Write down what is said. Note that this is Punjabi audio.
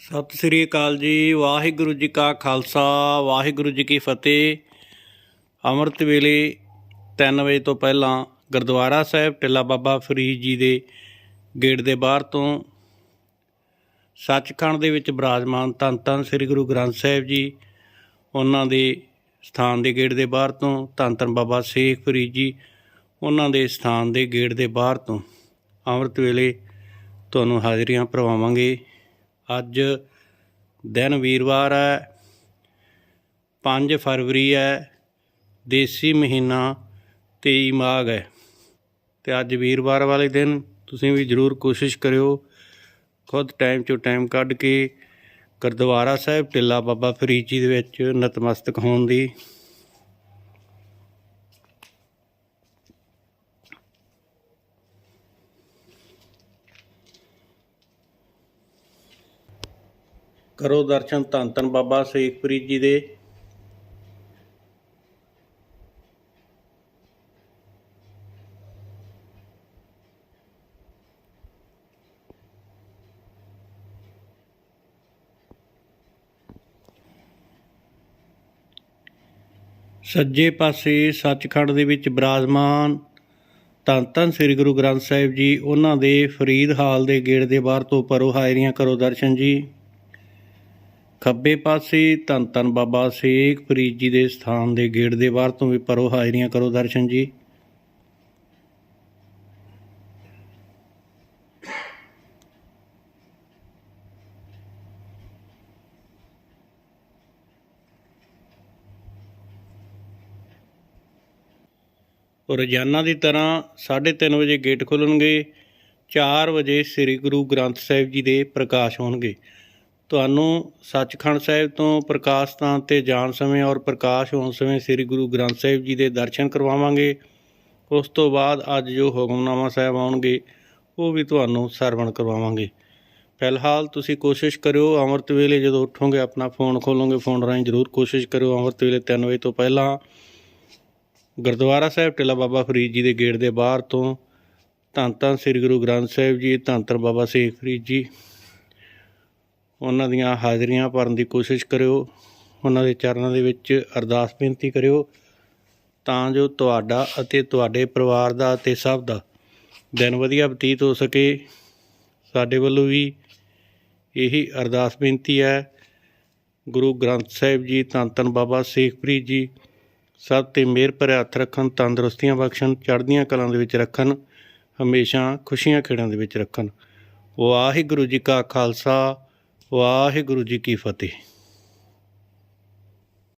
ਸਤਿ ਸ੍ਰੀ ਅਕਾਲ ਜੀ, ਵਾਹਿਗੁਰੂ ਜੀ ਕਾ ਖਾਲਸਾ, ਵਾਹਿਗੁਰੂ ਜੀ ਕੀ ਫਤਿਹ। ਅੰਮ੍ਰਿਤ ਵੇਲੇ 3 ਵਜੇ ਤੋਂ ਪਹਿਲਾਂ ਗੁਰਦੁਆਰਾ ਸਾਹਿਬ ਟਿੱਲਾ ਬਾਬਾ ਫਰੀਦ ਜੀ ਦੇ ਗੇਟ ਦੇ ਬਾਹਰ ਤੋਂ ਸੱਚਖੰਡ ਦੇ ਵਿੱਚ ਬਿਰਾਜਮਾਨ ਧੰਨ ਧੰਨ ਸ੍ਰੀ ਗੁਰੂ ਗ੍ਰੰਥ ਸਾਹਿਬ ਜੀ, ਉਹਨਾਂ ਦੇ ਸਥਾਨ ਦੇ ਗੇਟ ਦੇ ਬਾਹਰ ਤੋਂ ਧੰਨ ਧੰਨ ਬਾਬਾ ਸ਼ੇਖ ਫਰੀਦ ਜੀ, ਉਹਨਾਂ ਦੇ ਸਥਾਨ ਦੇ ਗੇਟ ਦੇ ਬਾਹਰ ਤੋਂ ਅੰਮ੍ਰਿਤ ਵੇਲੇ ਤੁਹਾਨੂੰ ਹਾਜ਼ਰੀਆਂ ਭਰਵਾਵਾਂਗੇ। ਅੱਜ ਦਿਨ ਵੀਰਵਾਰ ਹੈ 5 ਫਰਵਰੀ ਹੈ, ਦੇਸੀ ਮਹੀਨਾ 23 ਮਾਘ ਹੈ। ਤੇ ਅੱਜ ਵੀਰਵਾਰ ਵਾਲੇ ਦਿਨ ਤੁਸੀਂ ਵੀ ਜਰੂਰ ਕੋਸ਼ਿਸ਼ ਕਰਿਓ ਖੁਦ ਟਾਈਮ ਚੋਂ ਟਾਈਮ ਕੱਢ ਕੇ ਗੁਰਦੁਆਰਾ ਸਾਹਿਬ, ਟਿੱਲਾ ਬਾਬਾ ਫਰੀਦ ਜੀ ਦੇ ਵਿੱਚ ਨਤਮਸਤਕ ਹੋਣ ਦੀ। ਕਰੋ ਦਰਸ਼ਨ ਧੰਨ ਧੰਨ ਬਾਬਾ ਸ਼ੇਖ ਜੀ ਦੇ। ਸੱਜੇ ਪਾਸੇ ਸੱਚਖੰਡ ਦੇ ਵਿੱਚ ਬਿਰਾਜਮਾਨ ਧੰਨ ਧੰਨ ਸ੍ਰੀ ਗੁਰੂ ਗ੍ਰੰਥ ਸਾਹਿਬ ਜੀ, ਉਹਨਾਂ ਦੇ ਫਰੀਦ ਹਾਲ ਦੇ ਗੇਟ ਦੇ ਬਾਹਰ ਤੋਂ ਪਰੋ ਹਾਜ਼ਰੀਆਂ ਕਰੋ ਦਰਸ਼ਨ ਜੀ। ਖੱਬੇ ਪਾਸੇ ਧੰਨ ਧੰਨ ਬਾਬਾ ਸ਼ੇਖ ਫਰੀਦ ਜੀ ਦੇ ਸਥਾਨ ਦੇ ਗੇਟ ਦੇ ਬਾਹਰ ਤੋਂ ਵੀ ਪਰੋ ਹਾਜ਼ਰੀਆਂ ਕਰੋ ਦਰਸ਼ਨ ਜੀ। ਰੋਜ਼ਾਨਾ ਦੀ ਤਰ੍ਹਾਂ 3:30 ਵਜੇ ਗੇਟ ਖੁੱਲਣਗੇ 4 ਵਜੇ ਸ੍ਰੀ ਗੁਰੂ ਗ੍ਰੰਥ ਸਾਹਿਬ ਜੀ ਦੇ ਪ੍ਰਕਾਸ਼ ਹੋਣਗੇ। ਤੁਹਾਨੂੰ ਸੱਚਖੰਡ ਸਾਹਿਬ ਤੋਂ ਪ੍ਰਕਾਸ਼ ਸਥਾਨ ਤੇ ਜਾਣ ਸਮੇਂ ਔਰ ਪ੍ਰਕਾਸ਼ ਹੋਣ ਸਮੇਂ ਸ੍ਰੀ ਗੁਰੂ ਗ੍ਰੰਥ ਸਾਹਿਬ ਜੀ ਦੇ ਦਰਸ਼ਨ ਕਰਵਾਵਾਂਗੇ। ਉਸ ਤੋਂ ਬਾਅਦ ਅੱਜ ਜੋ ਹੁਕਮਨਾਮਾ ਸਾਹਿਬ ਆਉਣਗੇ, ਉਹ ਵੀ ਤੁਹਾਨੂੰ ਸਰਵਣ ਕਰਵਾਵਾਂਗੇ। ਫਿਲਹਾਲ ਤੁਸੀਂ ਕੋਸ਼ਿਸ਼ ਕਰਿਓ, ਅੰਮ੍ਰਿਤ ਵੇਲੇ ਜਦੋਂ ਉੱਠੋਗੇ, ਆਪਣਾ ਫੋਨ ਖੋਲੋਗੇ, ਫੋਨ ਰਾਹੀਂ ਜ਼ਰੂਰ ਕੋਸ਼ਿਸ਼ ਕਰਿਓ। ਅੰਮ੍ਰਿਤ ਵੇਲੇ 3 ਵਜੇ ਤੋਂ ਪਹਿਲਾਂ ਗੁਰਦੁਆਰਾ ਸਾਹਿਬ, ਟਿੱਲਾ ਬਾਬਾ ਫਰੀਦ ਜੀ ਦੇ ਗੇਟ ਦੇ ਬਾਹਰ ਤੋਂ ਧੰਨ ਧੰਨ ਸ੍ਰੀ ਗੁਰੂ ਗ੍ਰੰਥ ਸਾਹਿਬ ਜੀ ਧੰਨ ਧੰਨ ਬਾਬਾ ਸ਼ੇਖ ਫਰੀਦ ਜੀ। ਉਹਨਾਂ ਦੀਆਂ ਹਾਜ਼ਰੀਆਂ ਭਰਨ ਦੀ ਕੋਸ਼ਿਸ਼ ਕਰਿਓ, ਉਹਨਾਂ ਦੇ ਚਰਨਾਂ ਦੇ ਵਿੱਚ ਅਰਦਾਸ ਬੇਨਤੀ ਕਰਿਓ, ਤਾਂ ਜੋ ਤੁਹਾਡਾ ਅਤੇ ਤੁਹਾਡੇ ਪਰਿਵਾਰ ਦਾ ਅਤੇ ਸਭ ਦਾ ਦਿਨ ਵਧੀਆ ਬਤੀਤ ਹੋ ਸਕੇ। ਸਾਡੇ ਵੱਲੋਂ ਵੀ ਇਹੀ ਅਰਦਾਸ ਬੇਨਤੀ ਹੈ। ਗੁਰੂ ਗ੍ਰੰਥ ਸਾਹਿਬ ਜੀ, ਧੰਨ ਧੰਨ ਬਾਬਾ ਸੇਖਪ੍ਰੀਤ ਜੀ, ਸਭ ਤੇ ਮਿਹਰ ਭਰਿਆ ਹੱਥ ਰੱਖਣ, ਤੰਦਰੁਸਤੀਆਂ ਬਖਸ਼ਣ, ਚੜ੍ਹਦੀਆਂ ਕਲਾਂ ਦੇ ਵਿੱਚ ਰੱਖਣ, ਹਮੇਸ਼ਾ ਖੁਸ਼ੀਆਂ ਖੇੜਾਂ ਦੇ ਵਿੱਚ ਰੱਖਣ। ਵਾਹਿਗੁਰੂ ਜੀ ਕਾ ਖਾਲਸਾ ਵਾਹਿਗੁਰੂ ਜੀ ਕੀ ਫਤਿਹ।